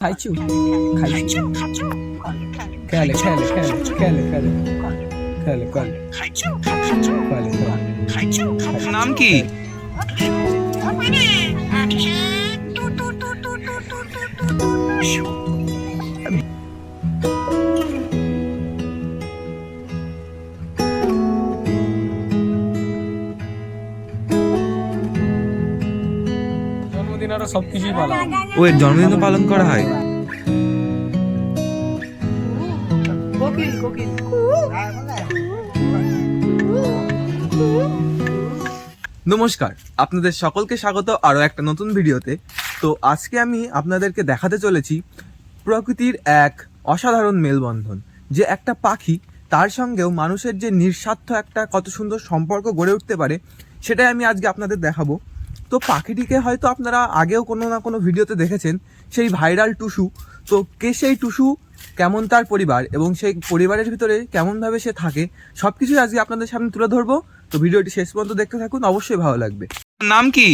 খাইছু খাইছু খেলে খেলে খেলে খেলে খেলে খেলে খেলে খেলে নাম কি জন্মদিন আরও সবকিছুই পালা ও এর জন্মদিন পালন করা হয়? নমস্কার আপনাদের সকলকে স্বাগত আরও একটা নতুন ভিডিওতে। তো আজকে আমি আপনাদেরকে দেখাতে চলেছি প্রকৃতির এক অসাধারণ মেলবন্ধন। যে একটা পাখি তার সঙ্গেও মানুষের যে নিঃস্বার্থ একটা কত সুন্দর সম্পর্ক গড়ে উঠতে পারে সেটাই আমি আজকে আপনাদের দেখাবো। তো পাখিটিকে হয়তো আপনারা আগেও কোনো না কোনো ভিডিওতে দেখেছেন সেই ভাইরাল টুসু। তো কে সেই টুসু কেমন তার পরিবার এবং সেই পরিবারের ভিতরে কেমনভাবে সে থাকে সব কিছুই আজকে আপনাদের সামনে তুলে ধরবো। তো ভিডিওটি শেষ পর্যন্ত দেখতে থাকুন অবশ্যই ভালো লাগবে। নাম কি?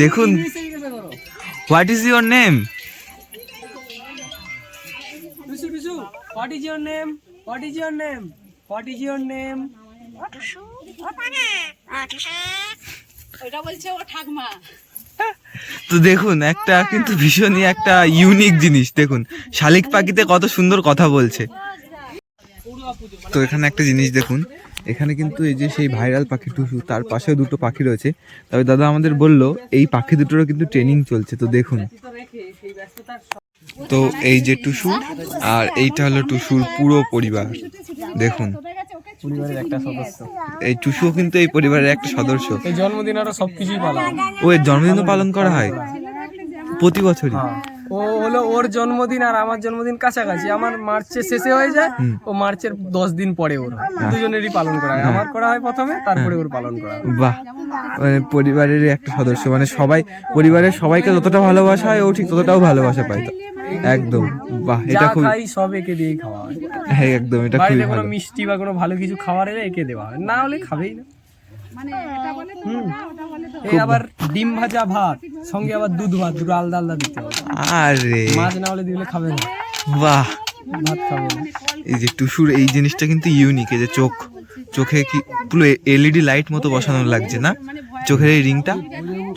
দেখুন what is your name what is your name what is your name ওইটা বলছে ও ঠাকমা। তো দেখুন একটা কিন্তু ভীষণই একটা ইউনিক জিনিস। দেখুন শালিক পাখিতে কত সুন্দর কথা বলছে। তো এখানে একটা জিনিস দেখুন এখানে কিন্তু এই যে সেই ভাইরাল পাখি টুসু তার পাশেও দুটো পাখি রয়েছে। তবে দাদা আমাদের বলল এই পাখি দুটোরও কিন্তু ট্রেনিং চলছে। তো দেখুন। তো এই যে টুসু আর এইটা হলো টুসুর পুরো পরিবার। দেখুন। পরিবারের একটা সদস্য। এই টুসুও কিন্তু এই পরিবারের একটা সদস্য। এই জন্মদিন আরও সবকিছুই পালন। ও এর জন্মদিনও পালন করা হয়? প্রতি বছরই? হ্যাঁ। ও হলো ওর জন্মদিন আর আমার জন্মদিন কাছাকাছি। আমার মার্চের শেষে হয়ে যায় ও মার্চের দশ দিন পরে ওর হয়। দুজনেরই পালন করা হয়। আমার করা হয় প্রথমে তারপরে ওর পালন করা হয়। বাহ। মানে পরিবারের একটা সদস্য মানে সবাই পরিবারের সবাইকে যতটা ভালোবাসা হয় ও ঠিক ততটাও ভালোবাসা পায় একদম। বাহ এটা খুব খাই সব একে দিয়েই খাওয়া হয়। হ্যাঁ একদম এটা খুবই কোনো ভালো। মিষ্টি বা কোনো ভালো কিছু খাবার এলে একে দেওয়া হয়। না হলে খাবেই না। এই আবার ডিম ভাজা ভাত সঙ্গে আবার দুধ ভাত দুটো আলাদা আলাদা দিতে হবে। আরে। মাছ না হলে দিলে খাবে না। বাহ। ভাত খাবে না। এই যে টুসুর এই জিনিসটা কিন্তু ইউনিক এই যে চোখ চোখে কি পুরো এলইডি লাইট মতো বসানো লাগছে না? চোখের এই রিংটা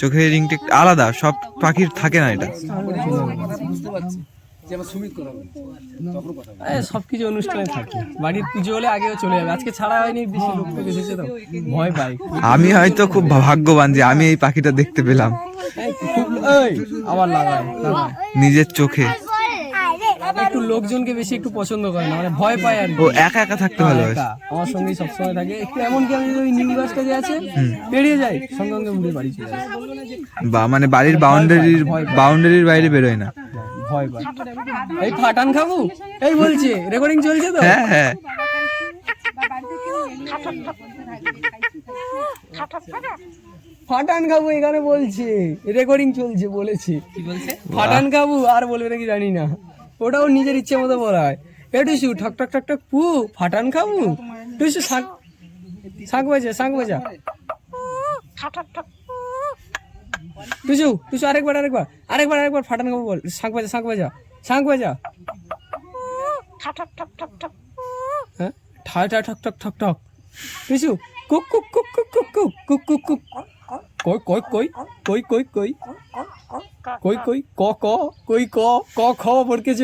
চোখের এই রিংটা আলাদা সব পাখির থাকে না এটা। এই সবকিছু অনুষ্ঠানে থাকে। বাড়ির পুজো হলে আগেও চলে যাবে। আজকে ছাড়া হয়নি বেশি লোক তো এসেছে তো। ভয় পাই আমি হয়তো খুব ভাগ্যবান যে আমি এই পাখিটা দেখতে পেলাম। আবার লাগায় নিজের চোখে। একটু লোকজনকে বেশি একটু পছন্দ করে না মানে ভয় পায় আর ও একা একা থাকতে ভালোবাসে। একা, আমার সঙ্গেই সবসময় থাকে। একটু এমন কি আমি ওই নিম গাছটা যে আছে পেরিয়ে যাই সঙ্গে সঙ্গে উড়ে বাড়ি চলে যায় বা মানে বাড়ির বাউন্ডারির বাউন্ডারির বাইরে বেরোয় না। ভয় পায়। এই ফাটান খাব? এই বলছে রেকর্ডিং চলছে তো? হ্যাঁ হ্যাঁ। ফাটান খাব এখানে বলছে। রেকর্ডিং চলছে বলেছে। ফাটান খাব আর বলবে নাকি জানি না। ওটাও নিজের ইচ্ছে মতো বলা হয় এ টুসু ঠক ঠক ঠক ঠক পু ফাটান খাব? টুসু শাক শাক বাজা শাক বাজা। টুসু টুসু আরেকবার আরেকবার আরেকবার আরেকবার ফাটান খাব বল। শাক বাজা শাক বাজা শাক বাজা। হ্যাঁ? ঠা ঠা ঠক ঠক ঠক ঠক। টুসু কুক কুক কুক কুক কুক কুক কুক কুক কুক। কই কই কই কই কই কই কই কই ক ক কই ক ক খ পড়কে চ।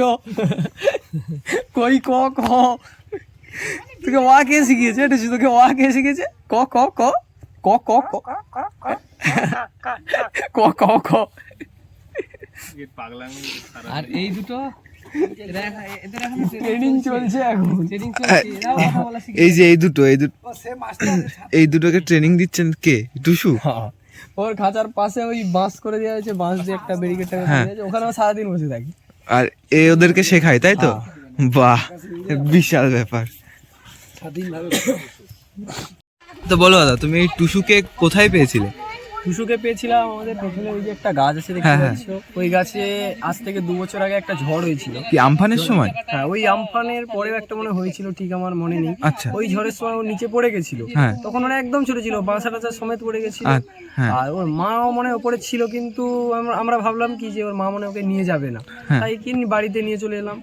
কই ক খ। তোকে ওয়া কে শিখিয়েছে এটা তোকে ওয়া কে শিখিয়েছে? ক ক ক ক ক ক। ক ক ক আর এই দুটো ট্রেনিং চলছে এখন। ট্রেনিং চলছে। এরাও কথা বলা শিখে এই যে এই দুটো এই দুটো এই দুটোকে ট্রেনিং দিচ্ছেন কে? টুসু? হ্যাঁ। ওর খাঁচার পাশে ওই বাঁশ করে দেওয়া হয়েছে বাঁশ দিয়ে একটা ব্যারিকেড টাকা হ্যাঁ। ওখানে সারাদিন বসে থাকি। আর এ ওদেরকে শেখায় তাই তো? বাহ বিশাল ব্যাপার। তো বলো দাদা তুমি এই টুসুকে কোথায় পেয়েছিলে? টুসুকে পেয়েছিলাম আমাদের পেছনে ওই যে একটা গাছ আছে দেখতে হ্যাঁ, হ্যাঁ। পাচ্ছ। ওই গাছে আজ থেকে দু বছর আগে একটা ঝড় হয়েছিল। কি আমফানের সময়? হ্যাঁ ওই আমফানের পরেও একটা মনে হয়েছিল ঠিক আমার মনে নেই। আচ্ছা। ওই ঝড়ের সময় ও নিচে পড়ে গেছিল। হ্যাঁ। তখন ওরা একদম ছোট ছিল বাসা টাসা সমেত পড়ে গেছিল। আর হ্যাঁ। ওর মাও মনে ওপরে ছিল কিন্তু আমরা- ভাবলাম কি যে ওর মা মনে ওকে নিয়ে যাবে না। তাই কি বাড়িতে নিয়ে চলে এলাম।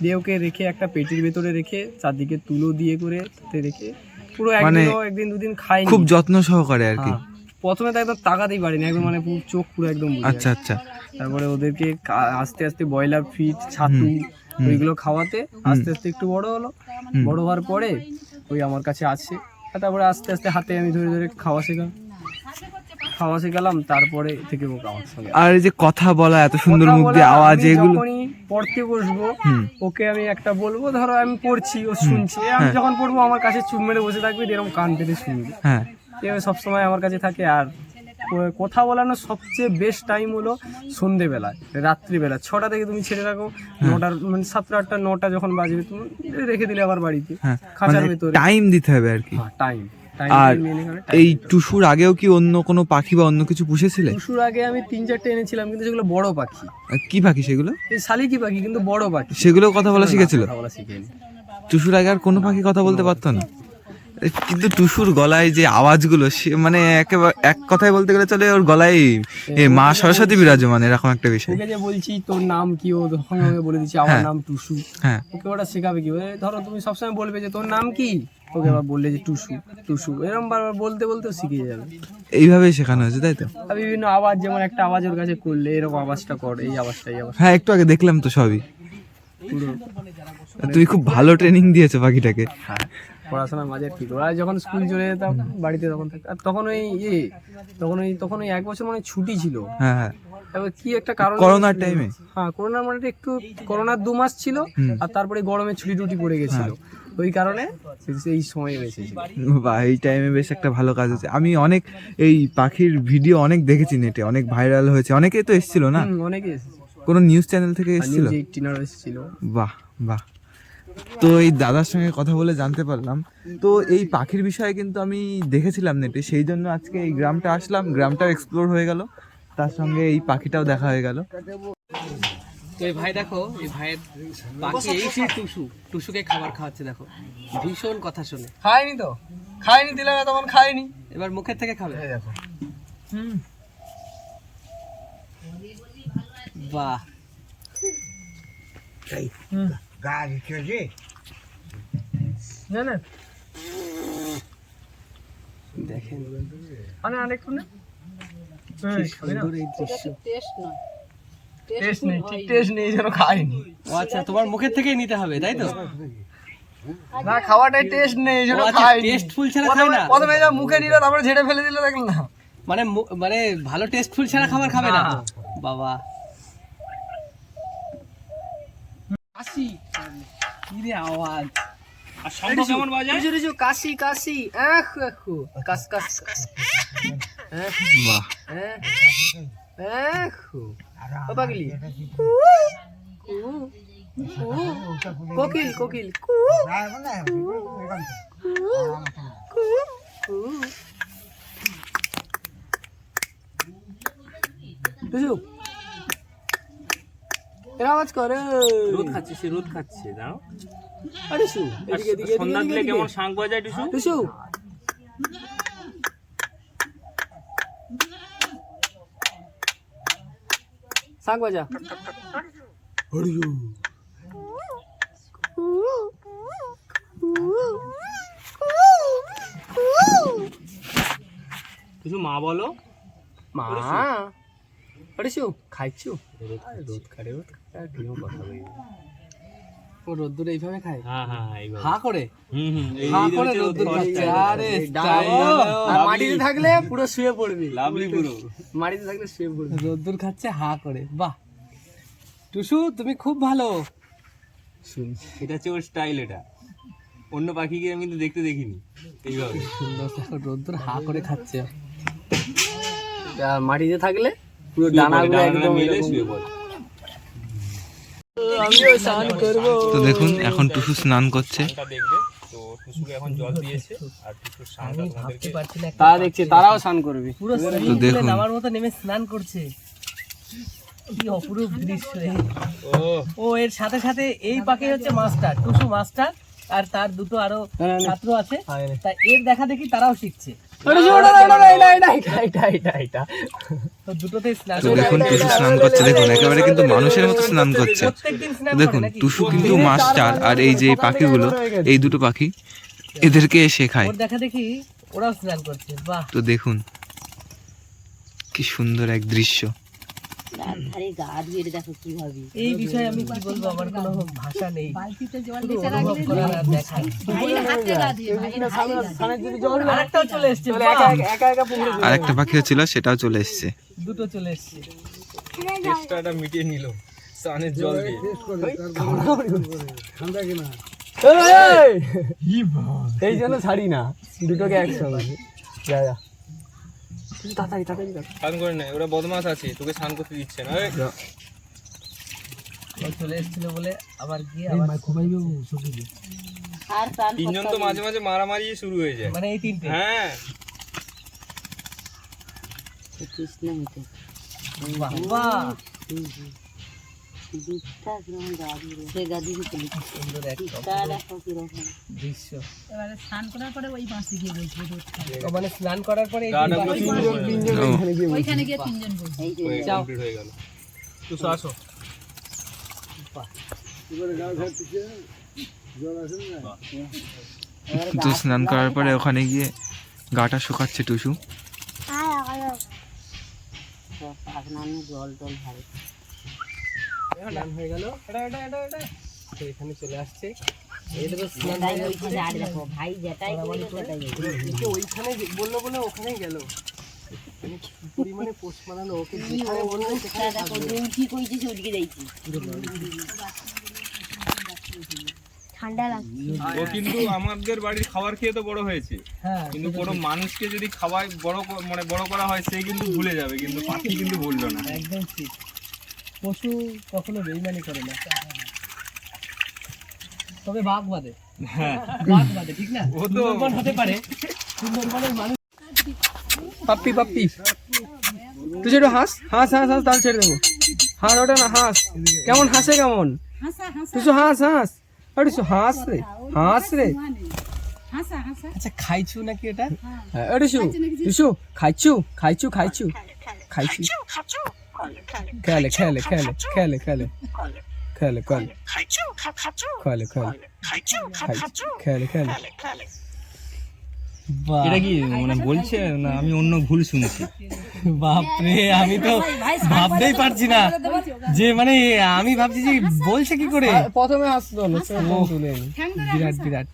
দিয়ে ওকে রেখে একটা পেটির ভেতরে রেখে চারদিকে তুলো দিয়ে করে রেখে পুরো মানে একদিন একদিন দুদিন খাইনি। খুব যত্ন সহকারে আর কি। প্রথমে তো একদম তাকাতেই পারিনি একদম মানে পুরো চোখ পুরো একদম বুজে আচ্ছা গেছে। আচ্ছা। তারপরে ওদেরকে কা- আস্তে আস্তে ব্রয়লার ফিট ছাতু ওইগুলো খাওয়াতে আস্তে আস্তে একটু বড় হলো। হুম। বড় হওয়ার পরে ওই আমার কাছে আছে আর তারপরে আস্তে আস্তে হাতে আমি ধরে ধরে খাওয়া শেখাম খাওয়া শেখালাম তারপরে থেকে ও আমার সঙ্গে আর এই যে কথা বলা এত সুন্দর কথা মুখ বলা, দিয়ে আওয়াজ আমি এগুলো যখনই পড়তে বসবো হুম। ওকে আমি একটা বলব ধরো আমি পড়ছি ও শুনছে আমি যখন পড়ব আমার কাছে চুপ মেরে বসে থাকবে এরকম কান পেতে শুনবে। হ্যাঁ। এভাবে সবসময় আমার কাছে থাকে আর কথা বলানোর সবচেয়ে বেস্ট টাইম হলো সন্ধেবেলায় রাত্রিবেলা। ছটা থেকে তুমি ছেড়ে রাখো নটার মানে সাতটা আটটা নটা যখন বাজবে তুমি রেখে দিলে আবার বাড়িতে। হ্যাঁ খাঁচার মানে ভেতরে। টাইম দিতে হবে আর কি। টাইম আর এই টুসুর আগেও কি অন্য কোনো পাখি বা অন্য কিছু পুষেছিলে? টুসুর আগে আমি তিন চারটে এনেছিলাম কিন্তু সেগুলো বড় পাখি। কি পাখি সেগুলো? এই শালিকি পাখি কিন্তু বড় পাখি। সেগুলো কথা বলা শিখেছিল? টুসুর আগে আর কোনো পাখি কথা বলতে পারতো না? কিন্তু টুসুর গলায় যে আওয়াজগুলো সে মানে একেবারে এক কথায় বলতে গেলে চলে ওর গলায় এ মা সরস্বতী বিরাজমান এরকম একটা বিষয়। ওকে যে বলছি তোর নাম কি ও তখন আমাকে বলে দিচ্ছি আমার নাম টুসু। হ্যাঁ। ওকে ওটা শেখাবে কি? ওই ধরো তুমি সবসময় বলবে যে তোর নাম কি? ওকে আবার বললে যে টুসু টুসু। এরকম বারবার বলতে বলতে শিখে যাবে। এইভাবেই শেখানো হয়েছে তাই তো? আর বিভিন্ন আওয়াজ যেমন একটা আওয়াজ ওর কাছে করলে এরকম আওয়াজটা কর এই আওয়াজটা এই আওয়াজ হ্যাঁ একটু আগে দেখলাম তো সবই। পুরো। তুমি খুব ভালো ট্রেনিং দিয়েছ পাখিটাকে। হ্যাঁ। পড়াশোনার মাঝে ঠিক ওরা যখন স্কুল চলে যেতাম বাড়িতে তখন থাকতো আর তখন ওই ইয়ে তখন ওই তখন ওই এক বছর মানে ছুটি ছিল। হ্যাঁ হ্যাঁ। এবার কি একটা কারণ করোনার টাইমে হ্যাঁ করোনার মানে একটু করোনার দু মাস ছিল আর তারপরে গরমে ছুটি টুটি পড়ে গেছিল। ওই কারণে এই সময় এসেছিল বা এই টাইমে বেশ একটা ভালো কাজ হচ্ছে আমি অনেক এই পাখির ভিডিও অনেক দেখেছি নেটে অনেক ভাইরাল হয়েছে। অনেকেই তো এসেছিল না? অনেকে এসেছে। কোনো নিউজ চ্যানেল থেকে এসেছিল? নিউজ এসেছিল বাহ বাহ। তো এই দাদার সঙ্গে কথা বলে জানতে পারলাম। তো এই পাখির বিষয়ে কিন্তু আমি দেখেছিলাম নেটে সেই জন্য আজকে এই গ্রামটা আসলাম গ্রামটাও এক্সপ্লোর হয়ে গেল। তার সঙ্গে এই পাখিটাও দেখা হয়ে গেল। তো এই ভাই দেখো এই ভাইয়ের পাখি এই সেই টুসু টুসুকে খাবার খাওয়াচ্ছে দেখো। ভীষণ কথা শুনে। খায়নি তো? খায়নি দিলাম তখন খায়নি। এবার মুখের থেকে খাবে। দেখো। বাহ। না না দেখেন। মানে আরেকটু না। কি সুন্দর এই দৃশ্য। টেস্ট নেই ঠিক টেস্ট নেই যেন খায়নি ও আচ্ছা তোমার মুখের থেকেই নিতে হবে তাই তো? না খাওয়াটাই টেস্ট নেই আচ্ছা খায়নি টেস্টফুল ছাড়া খায় না? প্রথমে যা মুখে নিল তারপরে ঝেড়ে ফেলে দিল দেখলেন না মানে মানে ভালো টেস্টফুল ছাড়া খাবার খাবে না। বাবা। কাশি। কি আওয়াজ। আর শঙ্খ কেমন বাজায়? রিজু রিজু কাশি কাশি। আহ আহু কাস কাস কাস বাহ আহ ও পাগলি। কু কু কোকিল কোকিল। কু রিজু এর আওয়াজ করে। রোদ খাচ্ছে সে রোদ খাচ্ছে দাঁড়াও। আরে শু এদিকে এদিকে সন্ধ্যা দিলে কেমন শাঁখ বাজায় টুসু? বাজা। টুসু মা বলো। মা। খাইছো? রোদ খাড়ে রোদ কথা বলি ও রোদ্দুর এইভাবে খায়? হ্যাঁ হ্যাঁ হ্যাঁ হা করে? হুম হুম হা করে রোদ্দুর খাচ্ছে। খাচ্ছে। আরে আর মাটিতে থাকলে পুরো শুয়ে পড়বি। লাভলি পুরো। মাটিতে থাকলে শুয়ে পড়বি। রোদ্দুর খাচ্ছে হা করে। বাহ। টুসু তুমি খুব ভালো। এটা হচ্ছে ওর স্টাইল এটা। অন্য পাখিকে আমি কিন্তু দেখতে দেখিনি। এইভাবে। সুন্দর। রোদ্দুর হা করে খাচ্ছে। আর মাটিতে থাকলে পুরো ডানাগুলো একদম তো দেখুন এখন টুসু স্নান করছে। তারা দেখছে তারাও স্নান করবে। দেখুন। আমার মতো নেমে স্নান করছে। কি অপরূপ দৃশ্য ও। এর সাথে সাথে এই পাখি হচ্ছে মাস্টার টুসু মাস্টার আর তার দুটো আরও ছাত্র আছে। তা এর দেখা দেখি তারাও শিখছে। তো দেখুন টুসু স্নান করছে দেখুন একেবারে কিন্তু মানুষের মতো স্নান করছে। দেখুন টুসু কিন্তু মাস্টার আর এই যে পাখিগুলো এই দুটো পাখি এদেরকে শেখায় খায়। দেখা দেখি ওরাও স্নান করছে তো দেখুন কি সুন্দর এক দৃশ্য। আরে গা ধুয়ে দেখো কীভাবে। এই বিষয়ে আমি কি বলব? আমার কোনো ভাষা নেই। অনুভব করার আর দেখার আরেকটাও চলে এসছে বাহ! আর একটা পাখিও ছিল সেটাও চলে এসছে। দুটো চলে এসছে। এক্সট্রাটা মিটিয়ে নিল। স্নানের জল দিয়ে। এই জন্য ছাড়ি না দুটোকে একসঙ্গে। যা যা। স্নান করে নেয় ওরা বদমাস আছে তোকে স্নান করতে দিচ্ছে না এই, চলে এসেছিল বলে আবার গিয়ে আবার আর প্রাণ তিনজন তো মাঝে মাঝে মারামারি শুরু হয়ে যায়। মানে এই তিনটে? হ্যাঁ। কৃষ্ণ হতে বাহ। মানে স্নান করার পরে ওইখানে গিয়ে তিনজন বসবে। এই যে যাও। কমপ্লিট হয়ে গেল। টুসু আসো। তো স্নান করার পরে ওখানে গিয়ে গাটা শুকাচ্ছে টুসু। জল টল ভালো। কিন্তু আমাদের বাড়ির খাবার খেয়ে তো বড় হয়েছে। কিন্তু কোন মানুষকে যদি খাওয়ায় বড় মানে বড় করা হয় সে কিন্তু ভুলে যাবে কিন্তু পাখি কিন্তু ভুলবে না। একদম পশু কখনো বেইমানি করে না। তবে বাঘ বাদে। বাঘ বাদে ঠিক না? সুন্দরবন হতে পারে। সুন্দরবনের মানুষ পাপ্পি পাপ্পি। তুই একটু হাস হাস হাস হাস তাহলে ছেড়ে দেবো। হাস ওটা না হাস। কেমন হাসে কেমন? হাসা হাসা। তুই হাস হাস। আরে হাস রে হাস রে। হাসা হাসা। আচ্ছা খাইছু নাকি এটা আরে শু শু খাইছু খাইছু। খাইছু খাইছু। খেলে খেলে খেলে খেলে খেলে খেলে খেলে খেলে খেলে খেলে খেলে এটা কি মানে বলছে না আমি অন্য ভুল শুনছি। বাপরে আমি তো ভাবতেই পারছি না। যে মানে আমি ভাবছি যে বলছে কি করে? প্রথমে নি বিরাট বিরাট।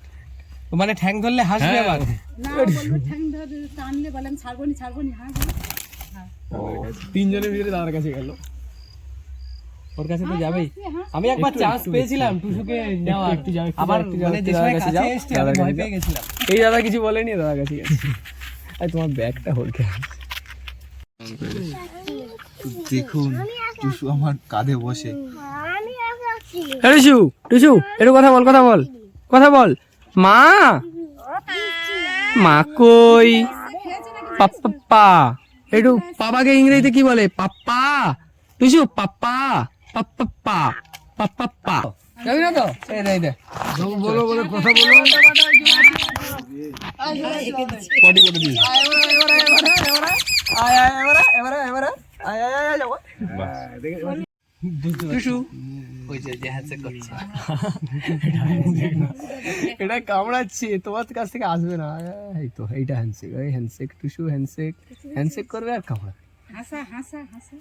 মানে ঠ্যাং ধরলে হাসবে হ্যাঁ। আবার? না ঠ্যাং ধরে টানলে বলেন ছাড়বনি ছাড়বনি হাস তিনজনের ভিতরে তার কাছে গেল। ওর কাছে তো যাবেই। আমি একবার চান্স পেয়েছিলাম টুসুকে নেওয়ার। আবার মানে যে দাদার সময় কাছে দাদার আমি ভয় পেয়ে গেছিলাম। এই দাদা কিছু বলেনি দাদার কাছে গেছে। আর তোমার ব্যাগটা হলকে দেখুন টুসু আমার কাঁধে বসে। টিসু টিসু একটু কথা বল কথা বল কথা বল। মা? মা কই? পাপ্পা একটু পাপাকে ইংরেজিতে কি বলে পাপ্পা বুঝছ পাপ্পা পাপ্পা পাপ্পা যাবি না তো এই দে এই দে বলো বলো কথা বলো পটি করে দিস আয় আয় এবারে এবারে এবারে আয় আয় আয় যাব টিসু। ওই যে করছে। এটা কামড়াচ্ছে তোমার কাছ থেকে আসবে না। এই তো এইটা হ্যান্ডশেক এই হ্যান্ডশেক টুসু হ্যান্ডশেক। হ্যান্ডশেক করবে আর কামড়া হাসা হাসা হাসা।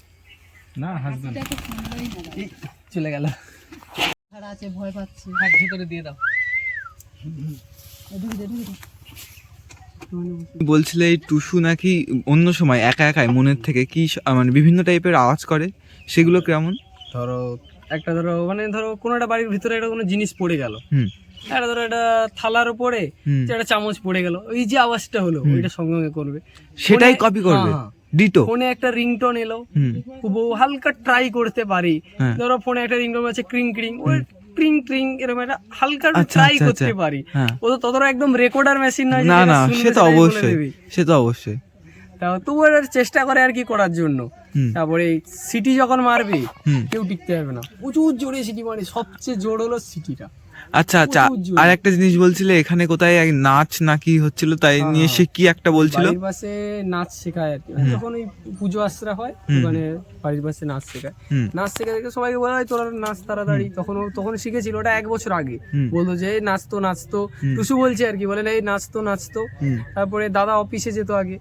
না হাসবে চলে গেল। আছে ভয় পাচ্ছে। হাত ভিতরে দিয়ে দাও। ঢুকে দে ঢুকে দে বলছিলে এই টুসু নাকি অন্য সময় একা একাই মনের থেকে কি মানে বিভিন্ন টাইপের আওয়াজ করে? সেগুলো কেমন? ধরো একটা ধরো মানে ধরো কোনো একটা বাড়ির ভিতরে একটা কোনো জিনিস পড়ে গেল। একটা ধরো একটা থালার উপরে একটা চামচ পড়ে গেল। ওই যে আওয়াজটা হলো ওইটা সঙ্গে সঙ্গে করবে। সেটাই কপি করবে হ্যাঁ, ডিটো ফোনে একটা রিংটোন এলো। খুব হালকা ট্রাই করতে পারি। হ্যাঁ। ধরো ফোনে একটা রিংটোন আছে ক্রিং ক্রিং। ওই ট্রিং ট্রিং এরকম একটা হালকা আচ্ছা, ট্রাই আচ্ছা, করতে আচ্ছা। পারি। হ্যাঁ। ও তো ততটা একদম রেকর্ডার মেশিন নয় না না সে তো অবশ্যই। সে তো অবশ্যই। তা তবু এর চেষ্টা করে আর কি করার জন্য। তারপরে সিটি যখন মারবে কেউ টিকতে পারবে না। প্রচুর জোরে সিটি মারে সবচেয়ে জোর হলো সিটিটা। আচ্ছা আচ্ছা আর একটা জিনিস বলছিলে এখানে কোথায় এক নাচ নাকি হচ্ছিল তাই হ্যাঁ, নিয়ে। সে কি একটা বলছিল? বাড়ির পাশে নাচ শেখায় আর কি। যখন ওই পুজো আশ্রা হয়। ওখানে বাড়ির পাশে নাচ শেখায়। নাচ শেখা দেখে সবাইকে বলা হয় তোরা নাচ তাড়াতাড়ি। তখন ও তখন শিখেছিল ওটা এক বছর আগে। বলতো যে এই নাচতো নাচতো টুসু বলছে আর কি বলে এই নাচতো নাচতো তারপরে দাদা অফিসে যেত আগে।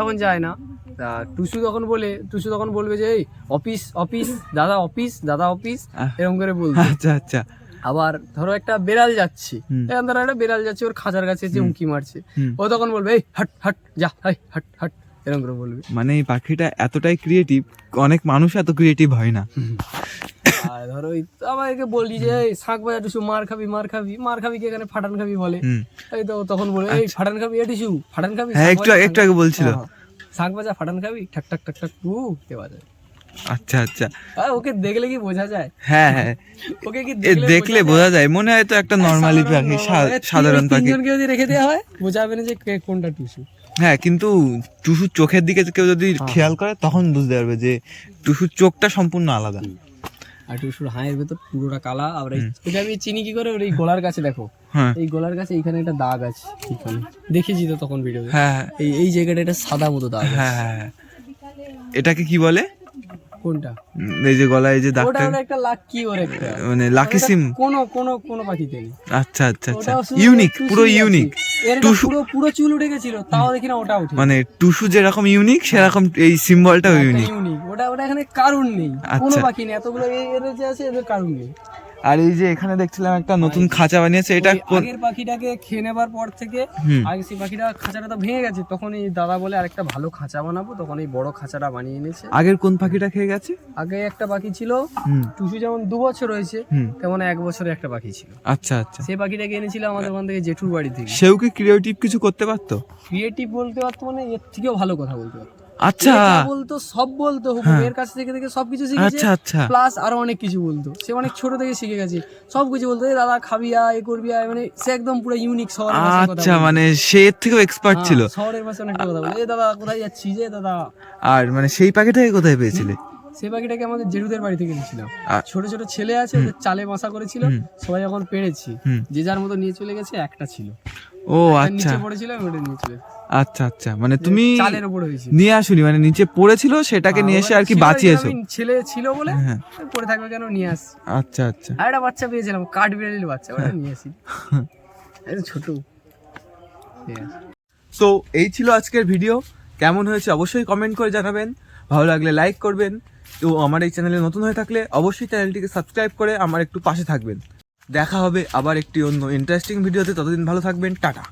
এখন যায় না। তা টুসু তখন বলে টুসু তখন বলবে যে এই অফিস অফিস দাদা অফিস দাদা অফিস এরকম করে বলতো। আচ্ছা আচ্ছা। আবার ধরো একটা বেড়াল যাচ্ছে। এখান ধরো একটা বেড়াল যাচ্ছে ওর খাঁচার কাছে এসে উঁকি মারছে ও তখন বলবে এই হাট হাট যা হাই হাট হাট এরকম করে বলবে মানে এই পাখিটা এতটাই ক্রিয়েটিভ অনেক মানুষ এত ক্রিয়েটিভ হয় না আর ধরো ওই আবার একে বলি যে শাঁখ বাজা টুসু মার খাবি মার খাবি মার খাবি কে এখানে ফাটান খাবি বলে এই তো তখন বলে এই ফাটান খাবি এ টিসু ফাটান খাবি হ্যাঁ একটু একটু আগে বলছিল হ্যাঁ, হ্যাঁ। শাঁখ বাজা ফাটান খাবি ঠাক ঠাক ঠাক ঠাক টু কে বাজে আচ্ছা আচ্ছা। ওকে দেখলে কি বোঝা যায়? হ্যাঁ হ্যাঁ। ওকে কি দেখলে বোঝা যায়? মনে হয় তো একটা নর্মালি পাখি normal। সা- এ তিন- সাধারণ পাখি। তিনজনকে যদি রেখে দেওয়া হয় বোঝা যাবে না যে কোনটা টুসু। হ্যাঁ কিন্তু টুসুর চোখের দিকে কেউ যদি খেয়াল করে তখন বুঝতে পারবে যে টুসুর চোখটা সম্পূর্ণ আলাদা। আর টুসুর হাঁয়ের ভেতর পুরোটা কালা আবার এই- আমি চিনি কি করে? এই গলার কাছে দেখো। হ্যাঁ। এই গলার কাছে এইখানে একটা দাগ আছে এখানে। দেখেছি তো তখন ভিডিও হ্যাঁ হ্যাঁ, এই এই জায়গাটা একটা সাদা মতো দাগ হ্যাঁ হ্যাঁ হ্যাঁ। এটাকে কি বলে? কোনটা? এই যে গলায় এই যে ওটা দাগটা একটা লাকি ওর একটা। মানে লাকি সিম? কোন কোন কোন পাখিতে আচ্ছা আচ্ছা আচ্ছা। ইউনিক পুরো ইউনিক। টুসু- পুরো পুরো চুল উঠে গেছিল তাও দেখি না ওটা উঠে মানে টুসু যেরকম ইউনিক সেরকম এই সিম্বলটাও ইউনিক। ইউনিক। ওটা ওটা এখানে কারণ নেই। কোনো আচ্ছা। পাখি নেই। এতগুলো এদের যে আছে এদের কারণ নেই। আর এই যে এখানে দেখছিলাম একটা নতুন খাঁচা বানিয়েছে এটা আগের পাখিটাকে খেয়ে নেবার পর থেকে আগে সেই পাখিটা খাঁচাটা তো ভেঙে গেছে তখন এই দাদা বলে আরেকটা ভালো খাঁচা বানাবো তখন এই বড় খাঁচাটা বানিয়ে এনেছে। আগের কোন পাখিটা খেয়ে গেছে? আগে একটা পাখি ছিল টুসু যেমন দু বছর হয়েছে তেমন এক বছরে একটা পাখি ছিল। আচ্ছা আচ্ছা। সেই পাখিটাকে এনেছিল আমাদের ওখান থেকে জেঠুর বাড়ি থেকে। সেও কি ক্রিয়েটিভ কিছু করতে পারতো? ক্রিয়েটিভ বলতে পারতো মানে এর থেকেও ভালো কথা বলতে পারতো। আচ্ছা। বলতো সব বলতো হুকুম। এর কাছ থেকে থেকে সবকিছু শিখেছে। আচ্ছা আচ্ছা। প্লাস আরও অনেক কিছু বলতো। সে অনেক ছোট থেকে শিখে গেছে। সব কিছু বলতো। দাদা খাবি আয় এ করবি আয় মানে সে একদম পুরো ইউনিক কথা আচ্ছা মানে সে এর থেকেও এক্সপার্ট হ্যাঁ, ছিল। শহরের ভাষায় অনেকটা কথা বলে এ দাদা কোথায় যাচ্ছি যে দাদা। আর মানে সেই পাখিটাকে কোথায় পেয়েছিলে? সে পাখিটাকে আমাদের জেঠুদের বাড়ি থেকে নিয়েছিলাম ছোট ছোট ছেলে আছে ওদের চালে বাসা করেছিল। সবাই যখন পেরেছি। যে যার মতো নিয়ে চলে গেছে একটা ছিল। ও আচ্ছা। নিচে পড়েছিল ওটা নিয়ে চলে। আচ্ছা আচ্ছা। মানে তুমি চালের উপর হয়েছে। নিয়ে আসুনি মানে নিচে পড়েছিল সেটাকে নিয়ে এসে আর কি বাঁচিয়েছো? ছেলে ছিল বলে হ্যাঁ পড়ে থাকবে কেন নিয়ে আস। আচ্ছা আচ্ছা। আর একটা বাচ্চা পেয়েছিলাম কাঠ বিড়ালির বাচ্চা ওটা নিয়ে আসি। ছোট। তো এই ছিল আজকের ভিডিও কেমন হয়েছে অবশ্যই কমেন্ট করে জানাবেন। ভালো লাগলে লাইক করবেন। তো আমার এই চ্যানেলে নতুন হয়ে থাকলে অবশ্যই চ্যানেলটিকে সাবস্ক্রাইব করে আমার একটু পাশে থাকবেন। দেখা হবে আবার একটি অন্য ইন্টারেস্টিং ভিডিওতে ততদিন ভালো থাকবেন। টাটা।